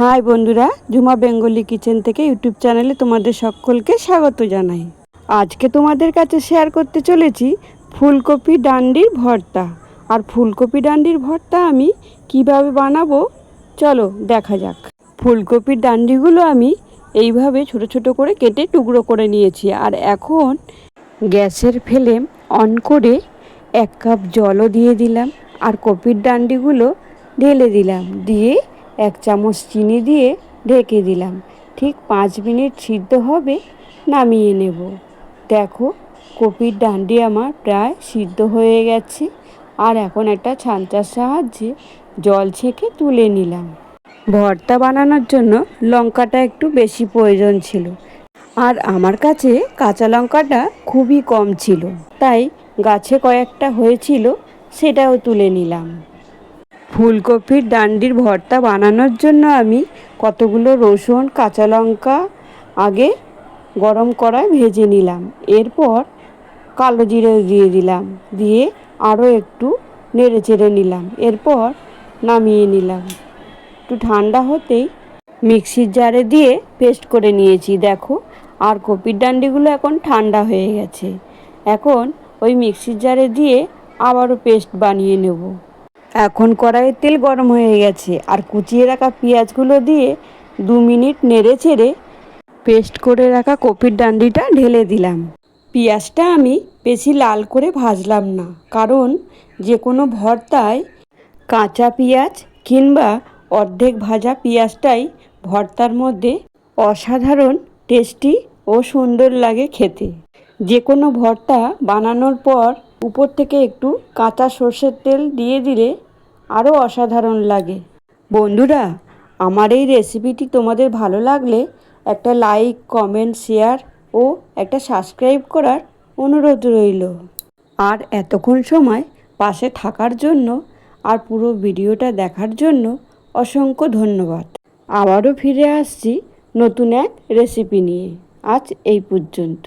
High বন্ধুরা, জুমা Bengali kitchen থেকে ইউটিউব চ্যানেলে তোমাদের সকলকে স্বাগত জানাই। আজকে তোমাদের কাছে শেয়ার করতে চলেছি ফুলকপি ডান্ডির ভর্তা। আর ফুলকপি ডান্ডির ভর্তা আমি কীভাবে বানাবো, চলো দেখা যাক। ফুলকপির ডান্ডিগুলো আমি এইভাবে ছোট ছোট করে কেটে টুকরো করে নিয়েছি। আর এখন গ্যাসের ফ্লেম অন করে এক কাপ জলও দিয়ে দিলাম। আর কপির ডান্ডিগুলো ঢেলে দিলাম। দিয়ে এক চামচ চিনি দিয়ে ঢেকে দিলাম। ঠিক পাঁচ মিনিট সিদ্ধ হবে, নামিয়ে নেব। দেখো, কপির ডান্ডি আমার প্রায় সিদ্ধ হয়ে গেছে। আর এখন একটা ছাঁচার সাহায্যে জল ছেঁকে তুলে নিলাম। ভর্তা বানানোর জন্য লঙ্কাটা একটু বেশি প্রয়োজন ছিল। আর আমার কাছে কাঁচা লঙ্কাটা খুবই কম ছিল। তাই গাছে কয়েকটা হয়েছিল, সেটাও তুলে নিলাম। ফুলকপির ডান্ডির ভর্তা বানানোর জন্য আমি কতগুলো রসুন, কাঁচা লঙ্কা আগে গরম কড়ায় ভেজে নিলাম। এরপর কালো জিরে দিয়ে দিলাম। দিয়ে আরও একটু নেড়ে চেড়ে নিলাম। এরপর নামিয়ে নিলাম। একটু ঠান্ডা হতেই মিক্সির জারে দিয়ে পেস্ট করে নিয়েছি। দেখো, আর কপির ডান্ডিগুলো এখন ঠান্ডা হয়ে গেছে। এখন ওই মিক্সির জারে দিয়ে আবারও পেস্ট বানিয়ে নেব। এখন কড়াইয়ের তেল গরম হয়ে গেছে আর কুচিয়ে রাখা পেঁয়াজগুলো দিয়ে দু মিনিট নেড়ে চেড়ে পেস্ট করে রাখা কপির ডান্ডিটা ঢেলে দিলাম। পেঁয়াজটা আমি বেশি লাল করে ভাজলাম না, কারণ যে কোনো ভর্তায় কাঁচা পেঁয়াজ কিংবা অর্ধেক ভাজা পেঁয়াজটাই ভর্তার মধ্যে অসাধারণ টেস্টি ও সুন্দর লাগে খেতে। যে কোনো ভর্তা বানানোর পর উপর থেকে একটু কাঁচা সর্ষের তেল দিয়ে দিলে আরও অসাধারণ লাগে। বন্ধুরা, আমার এই রেসিপিটি তোমাদের ভালো লাগলে একটা লাইক কমেন্ট শেয়ার ও একটা সাবস্ক্রাইব করার অনুরোধ রইল। আর এতক্ষণ সময় পাশে থাকার জন্য আর পুরো ভিডিওটা দেখার জন্য অসংখ্য ধন্যবাদ। আবারও ফিরে আসছি নতুন এক রেসিপি নিয়ে। আজ এই পর্যন্ত।